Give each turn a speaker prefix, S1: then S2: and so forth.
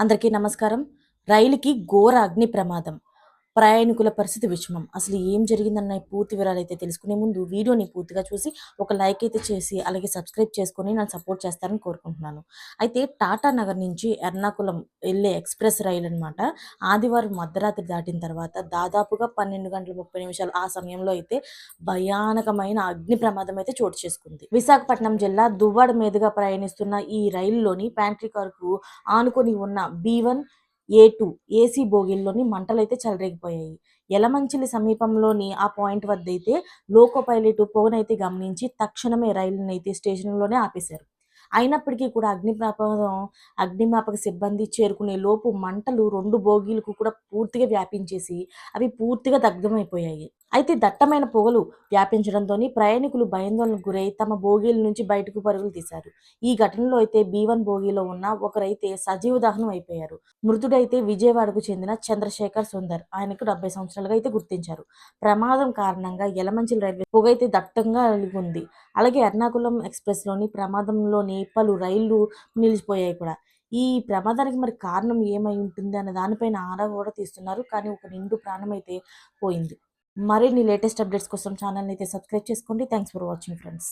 S1: అందరికీ నమస్కారం. రైలుకి ఘోర అగ్ని ప్రమాదం. ప్రయాణికుల పరిస్థితి విషమం. అసలు ఏం జరిగిందన్న పూర్తి వివరాలు అయితే తెలుసుకునే ముందు వీడియోని పూర్తిగా చూసి ఒక లైక్ అయితే చేసి అలాగే సబ్స్క్రైబ్ చేసుకొని నన్ను సపోర్ట్ చేస్తారని కోరుకుంటున్నాను. అయితే టాటా నగర్ నుంచి ఎర్నాకుళం వెళ్ళే ఎక్స్ప్రెస్ రైలు అనమాట ఆదివారం మధ్యరాత్రి దాటిన తర్వాత దాదాపుగా పన్నెండు గంటల ముప్పై నిమిషాలు ఆ సమయంలో అయితే భయానకమైన అగ్ని ప్రమాదం అయితే చోటు చేసుకుంది. విశాఖపట్నం జిల్లా దువ్వాడ మీదుగా ప్రయాణిస్తున్న ఈ రైలులోని ప్యాంట్రీ కారుకు ఆనుకొని ఉన్న B one A two AC బోగిల్లోని మంటలైతే చెలరేగిపోయాయి. యలమంచిలి సమీపంలోని ఆ పాయింట్ వద్ద అయితే లోకో పైలట్ పొగనైతే గమనించి తక్షణమే రైలునైతే స్టేషన్లోనే ఆపేశారు. అయినప్పటికీ కూడా అగ్నిమాపకం అగ్నిమాపక సిబ్బంది చేరుకునే లోపు మంటలు రెండు బోగీలకు కూడా పూర్తిగా వ్యాపించేసి అవి పూర్తిగా దగ్ధమైపోయాయి. అయితే దట్టమైన పొగలు వ్యాపించడంతో ప్రయాణికులు భయాందోళనకు గురై తమ బోగీల నుంచి బయటకు పరుగులు తీశారు. ఈ ఘటనలో అయితే బీ వన్ బోగీలో ఉన్న ఒకరైతే సజీవ దహనం అయిపోయారు. మృతుడైతే విజయవాడకు చెందిన చంద్రశేఖర్ సుందర్ ఆయనకు డెబ్బై సంవత్సరాలుగా అయితే గుర్తించారు. ప్రమాదం కారణంగా ఎలమంచిల రైల్వే పొగ అయితే దట్టంగా ఉంది అలాగే ఎర్నాకుళం ఎక్స్ప్రెస్లోని ప్రమాదంలోని పలు రైళ్ళు నిలిచిపోయాయి కూడా. ఈ ప్రమాదానికి మరి కారణం ఏమై ఉంటుంది అనే దానిపైన ఆరా కూడా తీస్తున్నారు. కానీ ఒక నిండు ప్రాణం అయితే పోయింది. మరిన్ని లేటెస్ట్ అప్డేట్స్ కోసం ఛానల్ని అయితే సబ్స్క్రైబ్ చేసుకోండి. Thanks for watching friends.